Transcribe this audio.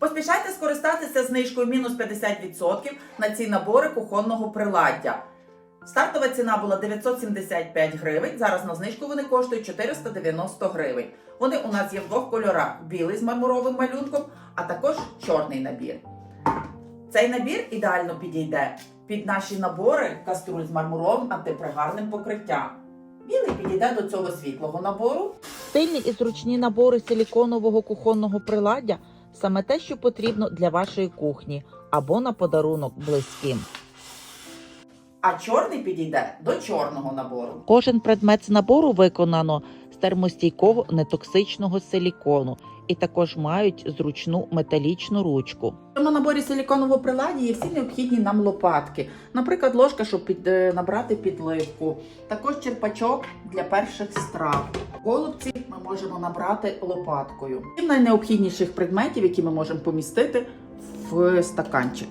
Поспішайте скористатися знижкою мінус 50% на ці набори кухонного приладдя. Стартова ціна була 975 гривень. Зараз на знижку вони коштують 490 гривень. Вони у нас є в двох кольорах: білий з мармуровим малюнком, а також чорний набір. Цей набір ідеально підійде під наші набори каструль з мармуровим антипригарним покриттям. Білий підійде до цього світлого набору. Стильні і зручні набори силіконового кухонного приладдя саме те, що потрібно для вашої кухні або на подарунок близьким. А чорний підійде до чорного набору. Кожен предмет з набору виконано з термостійкого нетоксичного силікону і також мають зручну металічну ручку. В цьому наборі силіконового приладі є всі необхідні нам лопатки. Наприклад, ложка, щоб під, е, набрати підливку, також черпачок для перших страв. Голубці ми можемо набрати лопаткою. І найнеобхідніших предметів, які ми можемо помістити в стаканчик.